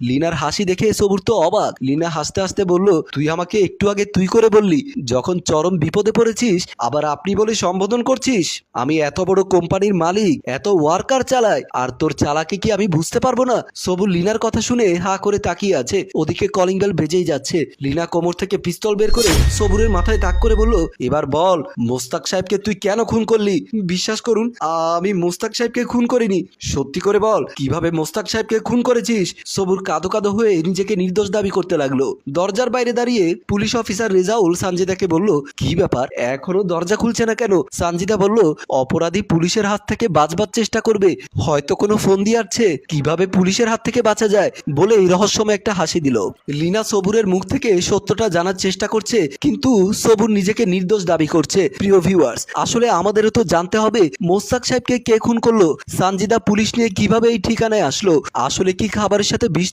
Liner হাসি দেখে সবুর তো অবাক। লিনা হাসতে হাসতে বলল, তুই আমাকে একটু আগে তুই করে বললি, যখন চরম বিপদে পড়েছিস, আবার আপনি বলে সম্বোধন করছিস। আমি এত বড় কোম্পানির মালিক, এত ওয়ার্কার চালাই, আর তোর চালাকি কি আমি বুঝতে পারব না? সবুর লিনার কথা শুনে হা করে তাকিয়ে আছে। ওদিকে কলিং বেল বেজেই যাচ্ছে। লিনা কোমর থেকে পিস্তল বের করে সবুরের মাথায় তাক করে বলল, এবার বল, মোস্তাক সাহেবকে তুই কেন খুন করলি? বিশ্বাস করুন আমি মোস্তাক সাহেবকে খুন করিনি। সত্যি করে বল, কীভাবে মোস্তাক সাহেবকে খুন করেছিস? সবুর কাদো কাদো হয়ে নিজেকে নির্দোষ দাবি করতে লাগল। দরজার বাইরে দাঁড়িয়ে পুলিশ অফিসার রেজাউল সানজিদাকে বলল, কি ব্যাপার? এখনও দরজা খুলছে না কেন? সানজিদা বলল, অপরাধী পুলিশের হাত থেকে বাঁচবার চেষ্টা করবে। হয়তো কোনো ফোন দিয়ে আসছে কীভাবে পুলিশের হাত থেকে বাঁচা যায়? বলে এই রহস্যময় একটা হাসি দিল। লিনা সবুরের মুখ থেকে সত্যটা জানার চেষ্টা করছে, কিন্তু সবুর নিজেকে নির্দোষ দাবি করছে। প্রিয় ভিউয়ার্স, আসলে আমাদেরও তো জানতে হবে মোস্তাক সাহেবকে কে খুন করল। সানজিদা পুলিশ নিয়ে কীভাবে এই ঠিকানায় আসলো? আসলে কি খাবারের সাথে বিষ